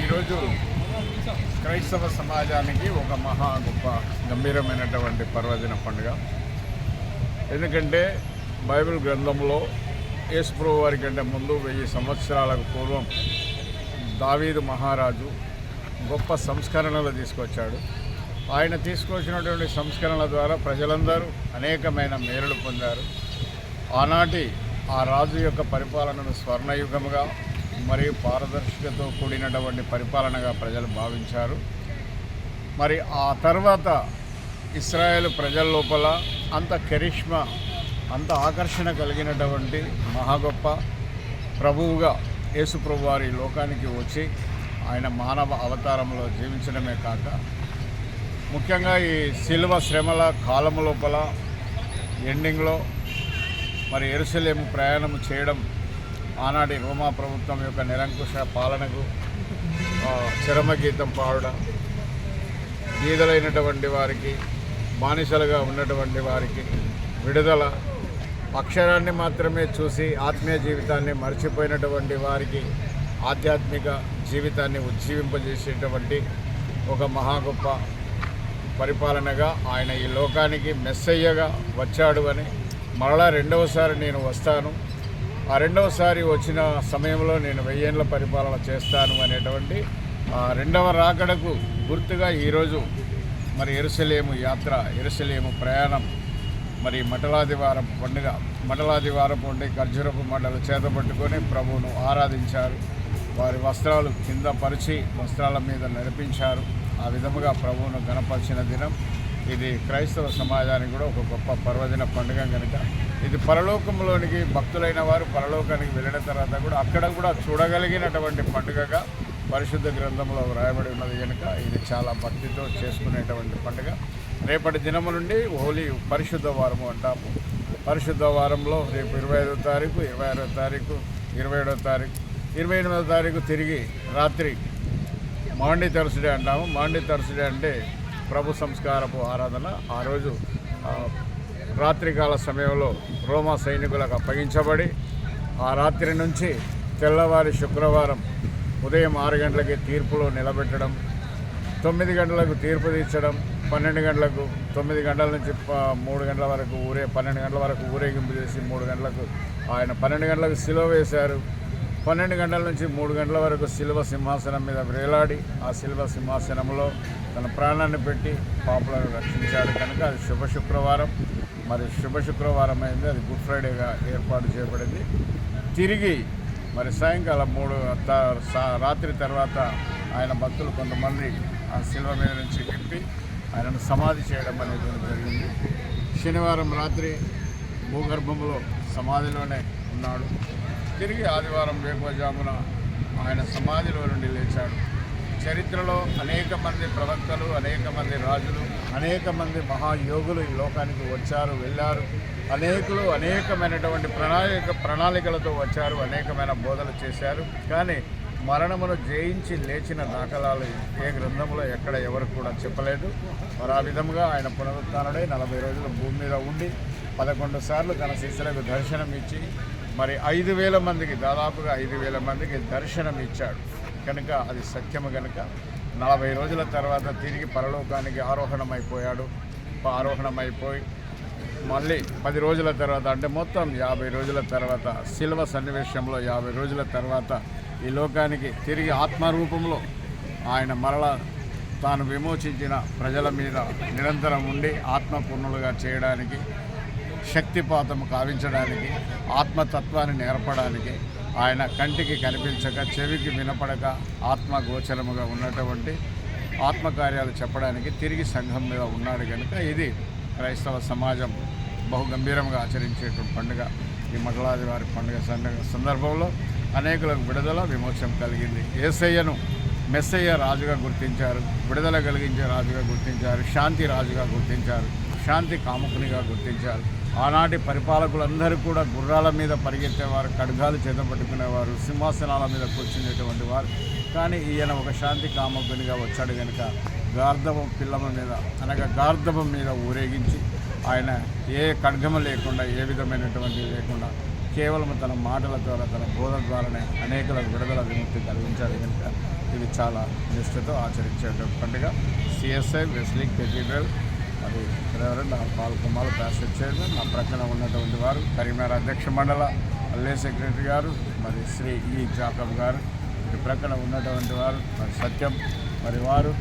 ఈరోజు క్రైస్తవ సమాజానికి ఒక మహా గొప్ప గంభీరమైనటువంటి పర్వదిన పండుగ. ఎందుకంటే బైబిల్ గ్రంథంలో యేసుప్రభు వారి కంటే ముందు వెయ్యి సంవత్సరాలకు పూర్వం దావీదు మహారాజు గొప్ప సంస్కరణలు తీసుకొచ్చాడు. ఆయన తీసుకొచ్చినటువంటి సంస్కరణల ద్వారా ప్రజలందరూ అనేకమైన మేలులు పొందారు. ఆనాటి ఆ రాజు యొక్క పరిపాలనను స్వర్ణయుగముగా మరియు పారదర్శకతో కూడినటువంటి పరిపాలనగా ప్రజలు భావించారు. మరి ఆ తర్వాత ఇస్రాయేల్ ప్రజల లోపల అంత కెరిష్మా అంత ఆకర్షణ కలిగినటువంటి మహా గొప్ప ప్రభువుగా యేసు ప్రభు వారి లోకానికి వచ్చి ఆయన మానవ అవతారంలో జీవించడమే కాక ముఖ్యంగా ఈ శిల్వ శ్రమల కాలము లోపల ఎండింగ్లో మరి ఎరుసలేము ప్రయాణం చేయడం ఆనాటి రోమా ప్రభుత్వం యొక్క నిరంకుశ పాలనకు చరమగీతం పాడడం గీదలైనటువంటి వారికి బానిసలుగా ఉన్నటువంటి వారికి విడుదల అక్షరాన్ని మాత్రమే చూసి ఆత్మీయ జీవితాన్ని మర్చిపోయినటువంటి వారికి ఆధ్యాత్మిక జీవితాన్ని ఉజ్జీవింపజేసేటువంటి ఒక మహా గొప్ప పరిపాలనగా ఆయన ఈ లోకానికి మెస్సయ్యగా వచ్చాడు అని మరలా రెండవసారి నేను వస్తాను. ఆ రెండవసారి వచ్చిన సమయంలో నేను వెయ్యేళ్ళ పరిపాలన చేస్తాను అనేటువంటి ఆ రెండవ రాకడకు గుర్తుగా ఈరోజు మరి ఎరుసలేము యాత్ర ఎరుసలేము ప్రయాణం మరి మటలాదివారం పండుగ మటలాదివారం పండుగ ఖర్జూరపు మండలు చేతపట్టుకొని ప్రభువును ఆరాధించారు. వారి వస్త్రాలు కింద పరిచి వస్త్రాల మీద నడిపించారు. ఆ విధముగా ప్రభువును గణపరిచిన దినం. ఇది క్రైస్తవ సమాజానికి కూడా ఒక గొప్ప పర్వదిన పండుగ కనుక. ఇది పరలోకంలోనికి భక్తులైన వారు పరలోకానికి వెళ్ళిన తర్వాత కూడా అక్కడ కూడా చూడగలిగినటువంటి పండుగగా పరిశుద్ధ గ్రంథంలో వ్రాయబడి ఉన్నది కనుక. ఇది చాలా భక్తితో చేసుకునేటువంటి పండుగ. రేపటి దినము నుండి హోలీ పరిశుద్ధ వారము అంటాము. పరిశుద్ధ వారంలో రేపు ఇరవై ఐదో తారీఖు ఇరవై ఆరో తారీఖు ఇరవై ఏడో తారీఖు ఇరవై ఎనిమిదో తారీఖు తిరిగి రాత్రి మాండీ థర్స్డే అంటాము. మాండీ థర్స్డే అంటే ప్రభు సంస్కారపు ఆరాధన ఆ రోజు రాత్రికాల సమయంలో రోమా సైనికులకు అప్పగించబడి ఆ రాత్రి నుంచి తెల్లవారి శుక్రవారం ఉదయం ఆరు గంటలకి తీర్పులో నిలబెట్టడం తొమ్మిది గంటలకు తీర్పు తీర్చడం పన్నెండు గంటలకు తొమ్మిది గంటల నుంచి మూడు గంటల వరకు ఊరే పన్నెండు గంటల వరకు ఊరేగింపు చేసి మూడు గంటలకు ఆయన పన్నెండు గంటలకు సిలువ వేశారు. పన్నెండు గంటల నుంచి మూడు గంటల వరకు శిల్వ సింహాసనం మీద వేలాడి ఆ శిల్వ సింహాసనంలో తన ప్రాణాన్ని పెట్టి పాపులను రక్షించాడు కనుక అది శుభ శుక్రవారం. మరి శుభ శుక్రవారం అయింది. అది గుడ్ ఫ్రైడేగా ఏర్పాటు చేయబడింది. తిరిగి మరి సాయంకాలం మూడు రాత్రి తర్వాత ఆయన భక్తులు కొంతమంది ఆ శిల్వ మీద నుంచి విప్పి ఆయనను సమాధి చేయడం అనేది జరిగింది. శనివారం రాత్రి భూగర్భంలో సమాధిలోనే ఉన్నాడు. తిరిగి ఆదివారం వేకువజామున ఆయన సమాధిలో నుండి లేచాడు. చరిత్రలో అనేక మంది ప్రవక్తలు అనేక మంది రాజులు అనేక మంది మహాయోగులు ఈ లోకానికి వచ్చారు వెళ్ళారు. అనేకులు అనేకమైనటువంటి ప్రణాళిక ప్రణాళికలతో వచ్చారు అనేకమైన బోధలు చేశారు. కానీ మరణమును జయించి లేచిన దాఖలాలు ఏ గ్రంథంలో ఎక్కడ ఎవరు కూడా చెప్పలేదు. మరి ఆ విధముగా ఆయన పునరుత్డై నలభై రోజులు భూమి మీద ఉండి పదకొండు సార్లు తన శిష్యులకు దర్శనం ఇచ్చి మరి ఐదు వేల మందికి దాదాపుగా ఐదు వేల మందికి దర్శనం ఇచ్చాడు కనుక అది సత్యము కనుక నలభై రోజుల తర్వాత తిరిగి పరలోకానికి ఆరోహణమైపోయాడు. ఆరోహణమైపోయి మళ్ళీ పది రోజుల తర్వాత అంటే మొత్తం యాభై రోజుల తర్వాత శిల్వ సన్నివేశంలో యాభై రోజుల తర్వాత ఈ లోకానికి తిరిగి ఆత్మరూపంలో ఆయన మరల తాను విమోచించిన ప్రజల మీద నిరంతరం ఉండి ఆత్మపూర్ణులుగా చేయడానికి శక్తిపాతం కావించడానికి ఆత్మతత్వాన్ని నేర్పడానికి ఆయన కంటికి కనిపించక చెవికి వినపడక ఆత్మగోచరముగా ఉన్నటువంటి ఆత్మకార్యాలు చెప్పడానికి తిరిగి సంఘం మీద ఉన్నాడు కనుక ఇది క్రైస్తవ సమాజం బహు గంభీరంగా ఆచరించేటువంటి పండుగ. ఈ మటలాది వారి పండుగ సందర్భంలో అనేకులకు విడుదల విమోచన కలిగింది. ఏసయ్యను మెస్సయ్య రాజుగా గుర్తించారు విడుదల కలిగించే రాజుగా గుర్తించారు శాంతి రాజుగా గుర్తించారు శాంతి కాముకునిగా గుర్తించారు. ఆనాటి పరిపాలకులందరూ కూడా గుర్రాల మీద పరిగెత్తేవారు ఖడ్గాలు చేతపట్టుకునేవారు సింహాసనాల మీద కూర్చునేటువంటి వారు. కానీ ఈయన ఒక శాంతి కాముకునిగా వచ్చాడు కనుక గార్ధవం పిల్లమ మీద అనగా గార్ధవం మీద ఊరేగించి ఆయన ఏ ఖడ్గము లేకుండా ఏ విధమైనటువంటి లేకుండా కేవలం తన మాటల ద్వారా తన బోధ ద్వారానే అనేకల విడుదల విముక్తి కలిగించాలి కనుక ఇది చాలా నిష్ఠతో ఆచరించేటువంటి పండుగ. సిఎస్ఐ వెస్లీ కెథీడ్రల్ మరి రెవరెండ్ పాల్ కుమార్ ప్యాసెట్ చైర్మన్ నా ప్రక్కన ఉన్నటువంటి వారు కరీంనగర్ అధ్యక్ష మండల అల్లే సెక్రటరీ గారు మరి శ్రీ ఈ జాకబ్ గారు ఇటు ప్రక్కన ఉన్నటువంటి వారు మరి సత్యం మరి వారు